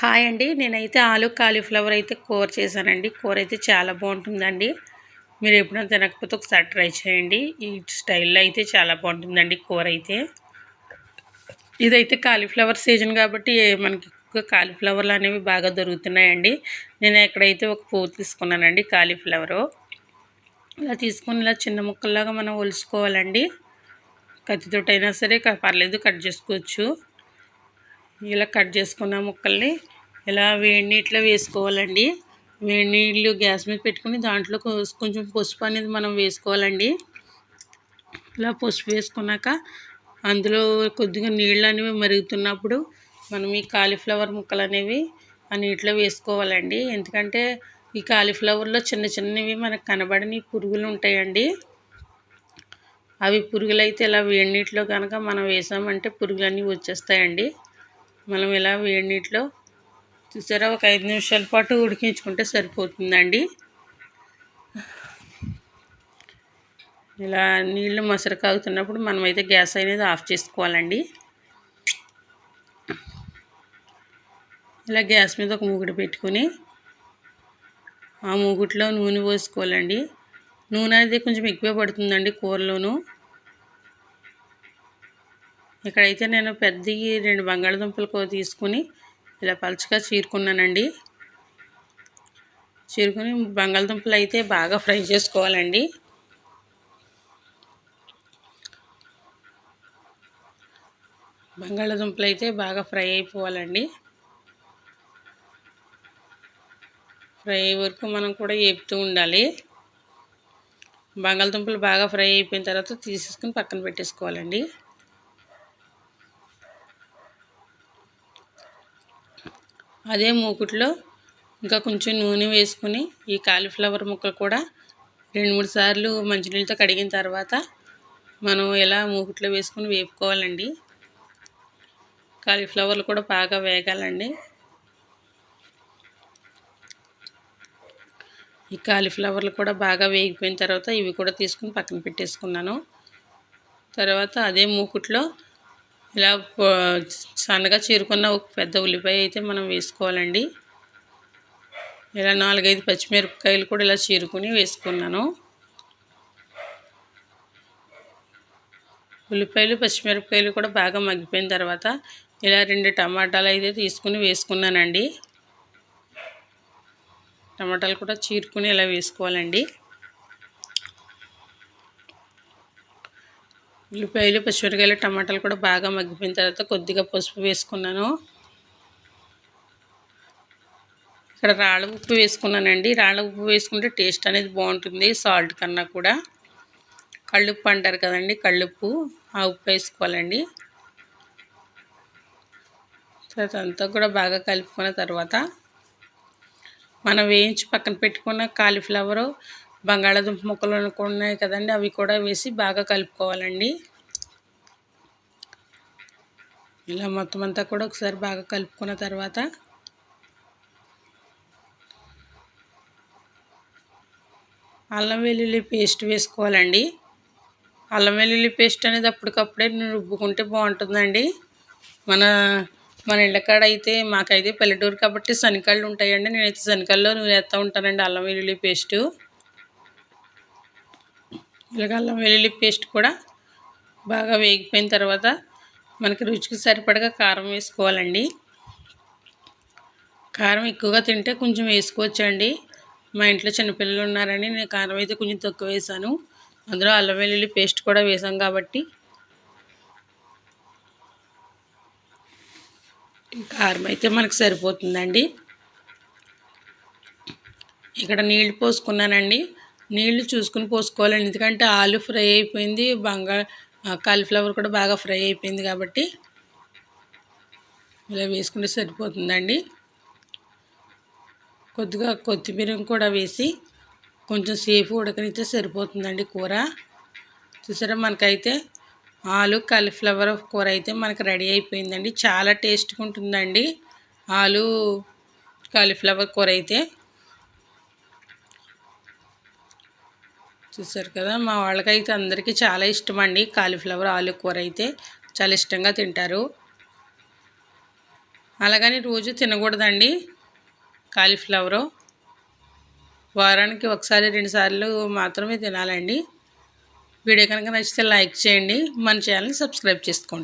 Hi అండి. నేనైతే ఆలు కాలీఫ్లవర్ అయితే కూర చేశానండి. కూర అయితే చాలా బాగుంటుందండి. మీరు ఎప్పుడైనా తినకపోతే ఒకసారి ట్రై చేయండి. ఈ స్టైల్లో అయితే చాలా బాగుంటుందండి కూర అయితే. ఇదైతే కాలీఫ్లవర్ సీజన్ కాబట్టి మనకి ఎక్కువ కాలీఫ్లవర్లు అనేవి బాగా దొరుకుతున్నాయండి. నేను ఎక్కడైతే ఒక పువ్వు తీసుకున్నానండి కాలీఫ్లవరు ఇలా తీసుకుని ఇలా చిన్న ముక్కల్లాగా మనం ఒలుసుకోవాలండి. కత్తితోటైనా సరే పర్లేదు కట్ చేసుకోవచ్చు. ఇలా కట్ చేసుకున్న ముక్కల్ని ఇలా వేడి నీటిలో వేసుకోవాలండి. వేడి నీళ్ళు గ్యాస్ మీద పెట్టుకుని దాంట్లో కొంచెం పసుపు అనేది మనం వేసుకోవాలండి. ఇలా పసుపు వేసుకున్నాక అందులో కొద్దిగా నీళ్ళు అనేవి మరుగుతున్నప్పుడు మనం ఈ కాలీఫ్లవర్ ముక్కలు అనేవి ఆ నీటిలో వేసుకోవాలండి. ఎందుకంటే ఈ కాలీఫ్లవర్లో చిన్న చిన్నవి మనకు కనబడని పురుగులు ఉంటాయండి. అవి పురుగులు అయితే ఇలా వేడి నీటిలో కనుక మనం వేసామంటే పురుగులన్నీ వచ్చేస్తాయండి. మనం ఇలా వేడి నీటిలో చూసారా? ఒక ఐదు నిమిషాల పాటు ఉడికించుకుంటే సరిపోతుందండి. ఇలా నీళ్ళు మసరు కాగుతున్నప్పుడు మనమైతే గ్యాస్ అనేది ఆఫ్ చేసుకోవాలండి. ఇలా గ్యాస్ మీద ఒక మూగుడు పెట్టుకుని ఆ మూగుట్లో నూనె పోసుకోవాలండి. నూనె అనేది కొంచెం ఎక్కువ పడుతుందండి కూరలోను. ఇక్కడైతే నేను పెద్ద రెండు బంగాళదుంపలు తీసుకుని ఇలా పలుచగా చీరుకున్నానండి. చీరుకుని బంగాళదుంపలు అయితే బాగా ఫ్రై చేసుకోవాలండి. బంగాళదుంపలు అయితే బాగా ఫ్రై అయిపోవాలండి. ఫ్రై వరకు మనం కూడా ఏపుతూ ఉండాలి. బంగాళదుంపలు బాగా ఫ్రై అయిపోయిన తర్వాత తీసేసుకుని పక్కన పెట్టేసుకోవాలండి. అదే మూకుట్లో ఇంకా కొంచెం నూనె వేసుకుని ఈ కాలీఫ్లవర్ ముక్కలు కూడా రెండు మూడు సార్లు మంచినీళ్ళతో కడిగిన తర్వాత మనం ఇలా మూకుట్లో వేసుకుని వేపుకోవాలండి. కాలీఫ్లవర్లు కూడా బాగా వేగాలండి. ఈ కాలీఫ్లవర్లు కూడా బాగా వేగిపోయిన తర్వాత ఇవి కూడా తీసుకుని పక్కన పెట్టేసుకున్నాను. తర్వాత అదే మూకుట్లో ఇలా సన్నగా చీరుకున్న ఒక పెద్ద ఉల్లిపాయ అయితే మనం వేసుకోవాలండి. ఇలా నాలుగైదు పచ్చిమిరపకాయలు కూడా ఇలా చీరుకుని వేసుకున్నాను. ఉల్లిపాయలు పచ్చిమిరపకాయలు కూడా బాగా మగ్గిపోయిన తర్వాత ఇలా రెండు టమాటాలు అయితే తీసుకుని వేసుకున్నానండి. టమాటాలు కూడా చీరుకుని ఇలా వేసుకోవాలండి. ఉల్లిపాయలు పచ్చిమిరకాయలు టమాటాలు కూడా బాగా మగ్గిపోయిన తర్వాత కొద్దిగా పసుపు వేసుకున్నాను. ఇక్కడ రాళ్ళ ఉప్పు వేసుకున్నానండి. రాళ్ళ ఉప్పు వేసుకుంటే టేస్ట్ అనేది బాగుంటుంది సాల్ట్ కన్నా కూడా. కళ్ళుప్పు అంటారు కదండి కళ్ళుప్పు. ఆ ఉప్పు వేసుకోవాలండి. తర్వాత అంతా కూడా బాగా కలుపుకున్న తర్వాత మనం వేయించి పక్కన పెట్టుకున్న కాలీఫ్లవరు బంగాళాదుంప ముక్కలు ఉన్నాయి కదండి అవి కూడా వేసి బాగా కలుపుకోవాలండి. ఇలా మొత్తం అంతా కూడా ఒకసారి బాగా కలుపుకున్న తర్వాత అల్లం వెల్లుల్లి పేస్ట్ వేసుకోవాలండి. అల్లం వెల్లుల్లి పేస్ట్ అనేది అప్పటికప్పుడే రుబ్బుకుంటే బాగుంటుందండి. మన మన ఇళ్ళకాడ అయితే మాకైతే పల్లెటూరు కాబట్టి శనికాళ్ళు ఉంటాయండి. నేనైతే నువ్వు వేస్తూ ఉంటానండి అల్లం వెల్లుల్లి పేస్టు. ఇలాగ అల్లం వెల్లుల్లి పేస్ట్ కూడా బాగా వేగిపోయిన తర్వాత మనకి రుచికి సరిపడగా కారం వేసుకోవాలండి. కారం ఎక్కువగా తింటే కొంచెం వేసుకోవచ్చండి. మా ఇంట్లో చిన్నపిల్లలు ఉన్నారని నేను కారం అయితే కొంచెం తక్కువ వేసాను. అందులో అల్లం వెల్లుల్లి పేస్ట్ కూడా వేసాం కాబట్టి. కారం అయితే మనకు సరిపోతుందండి. ఇక్కడ నీళ్ళు పోసుకున్నానండి. నీళ్ళు చూసుకుని పోసుకోవాలండి. ఎందుకంటే ఆలు ఫ్రై అయిపోయింది బంగా కాలీఫ్లవర్ కూడా బాగా ఫ్రై అయిపోయింది కాబట్టి ఇలా వేసుకుంటే సరిపోతుందండి. కొద్దిగా కొత్తిమీర కూడా వేసి కొంచెం సేపు ఉడకనిస్తే సరిపోతుందండి కూర. చూసారా మనకైతే ఆలు కాలీఫ్లవర్ కూర అయితే మనకు రెడీ అయిపోయిందండి. చాలా టేస్ట్గా ఉంటుందండి ఆలు కాలీఫ్లవర్ కూర అయితే. చూసారు కదా మా వాళ్ళకైతే అందరికీ చాలా ఇష్టం అండి కాలీఫ్లవర్ ఆలు కూర అయితే చాలా ఇష్టంగా తింటారు. అలాగని రోజు తినకూడదండి కాలీఫ్లవరు. వారానికి ఒకసారి రెండుసార్లు మాత్రమే తినాలండి. వీడియో కనుక నచ్చితే లైక్ చేయండి. మన ఛానల్ని సబ్స్క్రైబ్ చేసుకోండి.